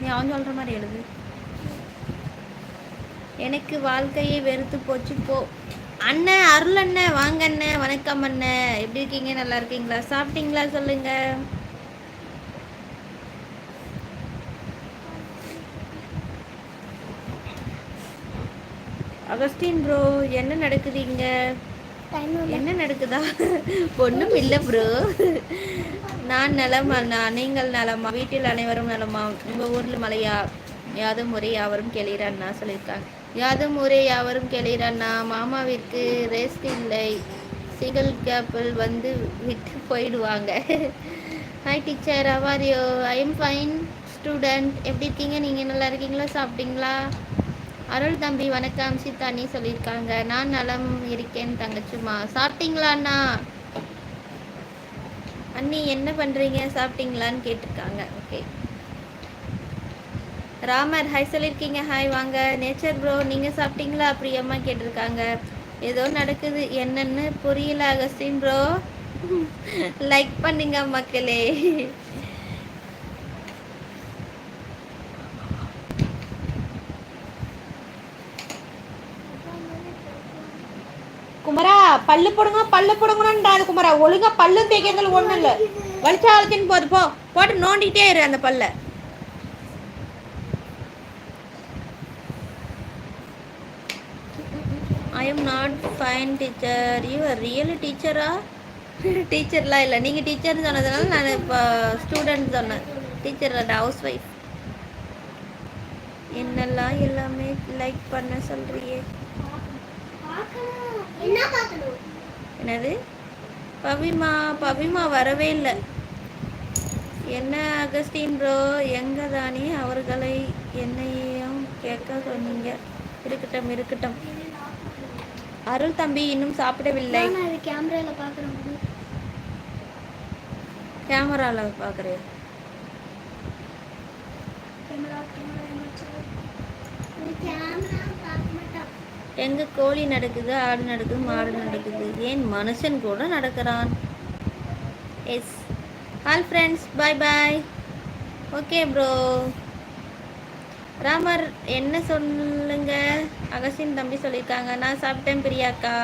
நீ அவன் சொல்கிற மாதிரி எழுது. எனக்கு வாழ்க்கையை வெறுத்து போச்சு போ. அண்ணன் அருள் அண்ணன் வாங்க அண்ணன் வணக்கம் அண்ணன் எப்படி இருக்கீங்க? நல்லா இருக்கீங்களா? சாப்பிட்டீங்களா? சொல்லுங்க. அகஸ்டின் ப்ரோ என்ன நடக்குது இங்க? என்ன நடக்குதா? ஒன்றும் இல்லை ப்ரோ நான் நலம் அண்ணா நீங்கள் நலமா? வீட்டில் அனைவரும் நலமா? உங்கள் ஊரில் மலையா? யாதும் முறை யாவரும் கேளீர் சொல்லியிருக்காங்க. யாதும் முறை யாவரும் கேளீர் மாமாவிற்கு ரெஸ்ட் இல்லை. சிகல் கேப்பில் வந்து விட்டு போயிடுவாங்க. Hi teacher how are you I am fine student எப்படி இருக்கீங்க? நீங்கள் நல்லா இருக்கீங்களா? சாப்பிட்டீங்களா? அருள் தம்பி வணக்கம். சித்தானி சொல்லியிருக்காங்க. நான் நலம் இருக்கேன் தங்கச்சுமா சாப்பிட்டீங்களாண்ணா அண்ணா என்ன பண்றீங்க? சாப்பிட்டீங்களான்னு கேட்டிருக்காங்க. ஓகே ராமர் ஹாய் சொல்லியிருக்கீங்க. ஹாய் வாங்க. நேச்சர் ப்ரோ நீங்கள் சாப்பிட்டீங்களா? பிரியம்மா கேட்டிருக்காங்க. ஏதோ நடக்குது. என்னன்னு புரியல அகஸ்டின் ப்ரோ லைக் பண்ணுங்க மக்களே. குமரா பல்லு போடுங்க பல்லு போடுங்கன்றாது குமரா. ஒழுங்கா பல்லு தேய்க்கிறதுல ஒன்றும் இல்ல. வலிச்சா போது போ. போட்டு நோண்டிட்டே இரு அந்த பல்ல. I am not fine teacher you are real டீச்சரா டீச்சர்லாம் இல்லை. நீங்கள் டீச்சர்னு சொன்னதுனால நான் இப்போ ஸ்டூடெண்ட் சொன்னேன். டீச்சர் ஹவுஸ் ஒய்ஃப் என்னெல்லாம் எல்லாமே லைக் பண்ண சொல்றியே? என்னது? பவிமா பவிமா வரவே இல்லை. என்ன அகஸ்டின் ப்ரோ எங்க தானே அவர்களை? என்னையும் கேட்க சொன்னீங்க. இருக்கட்டும் இருக்கட்டும். அருள் தம்பி இன்னும் சாப்பிடவில்லை. கேமரால பாக்குறேன் கேமரால பார்க்குறேன் கேமரா கேமரா எங்க கோழி நடக்குது ஆடு நடக்குது மாடு நடக்குது? ஏன் மனுஷன் கூட நடக்கிறான்? Yes all friends bye bye okay bro Ramar என்ன சொல்லுங்க? அகசின் தம்பி சொல்லியிருக்காங்க. நான் சாப்பிட்டேன் பிரியாக்கா.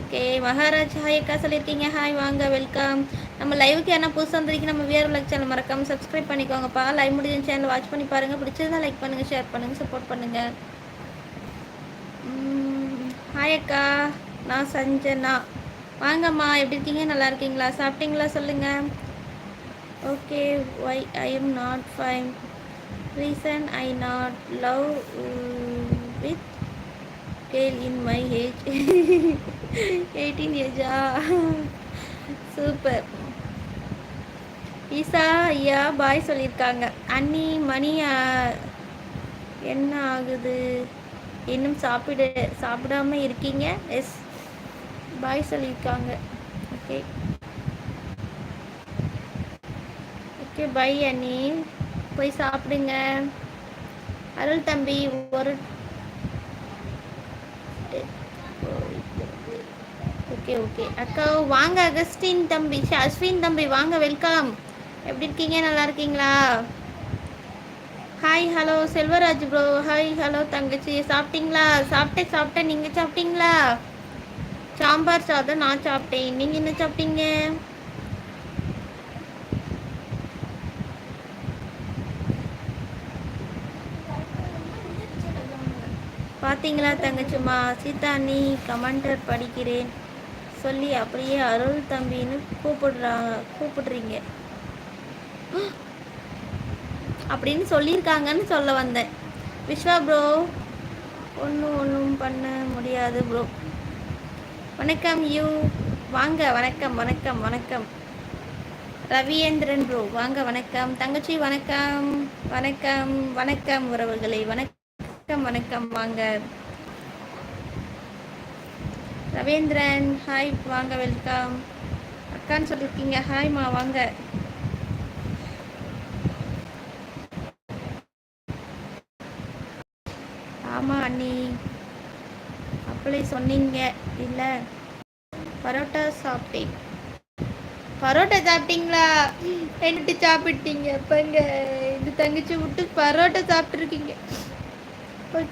ஓகே மகாராஜ் ஹாய் அக்கா சொல்லியிருக்கீங்க. ஹாய் வாங்க வெல்கம் நம்ம லைவுக்கு என்ன புதுசாக வந்திருக்கு நம்ம வியர் விளக் சேனல் மறக்காமல் சப்ஸ்கிரைப் பண்ணிக்கோங்கப்பா. லைவ் முடிஞ்ச சேனல் வாட்ச் பண்ணி பாருங்கள் பிடிச்சதா லைக் பண்ணுங்கள் ஷேர் பண்ணுங்கள் சப்போர்ட் பண்ணுங்கள் ஹாயக்கா அக்கா நான் சஞ்சனா. வாங்கம்மா எப்படி இருக்கீங்க? நல்லா இருக்கீங்களா? சாப்பிட்டீங்களா? சொல்லுங்கள் okay why I am not fine reason I not love with girl in my age eighteen ஏஜா super ஈசா ஐயா பாய் சொல்லியிருக்காங்க. அண்ணி மணி என்ன ஆகுது? இன்னும் சாப்பிட சாப்பிடாம இருக்கீங்க. எஸ் பாய் சொல்லியிருக்காங்க. ஓகே ஓகே பை அண்ணி. போய் சாப்பிடுங்க. அருள் தம்பி ஒரு ஓகே ஓகே அக்கா வாங்க அகஸ்டின் தம்பி அஸ்வின் தம்பி வாங்க வெல்கம் எப்படி இருக்கீங்க? நல்லா இருக்கீங்களா? Hi hello Selvaraj bro hi hello தங்கச்சி. சாப்பிட்டீங்களா? சாப்பிட்டேன் சாப்பிட்டேன் நீங்கள் சாப்பிட்டீங்களா? சாம்பார் சாதம் நான் சாப்பிட்டேன். நீங்கள் என்ன சாப்பிட்டீங்க? பார்த்தீங்களா தங்கச்சிம்மா சீதா நீ கமெண்டர் படிக்கிறேன். சொல்லி அப்படியே அருள் தம்பின்னு கூப்பிடுறாங்க கூப்பிடுறீங்க. அப்படின்னு சொல்லியிருக்காங்கன்னு சொல்ல வந்தேன். விஸ்வா ப்ரோ ஒன்றும் ஒன்றும் பண்ண முடியாது ப்ரோ வணக்கம் யூ வாங்க வணக்கம் வணக்கம் வணக்கம். ரவியேந்திரன் ப்ரோ வாங்க வணக்கம். தங்கச்சி வணக்கம். வணக்கம் வணக்கம் உறவுகளை வணக்கம் வணக்கம் வாங்க. ரவீந்திரன் ஹாய் வாங்க வெல்கம் அக்கான்னு சொல்லியிருக்கீங்க ஹாய்மா வாங்க. ஆமாம் அண்ணி. அப்படி சொன்னீங்க. இல்லை. பரோட்டா சாப்பிட்டேன். பரோட்டா சாப்பிட்டீங்களா? என்னட்டு சாப்பிட்டீங்க? எப்பங்க இந்த தங்கச்சி விட்டு பரோட்டா சாப்பிட்ருக்கீங்க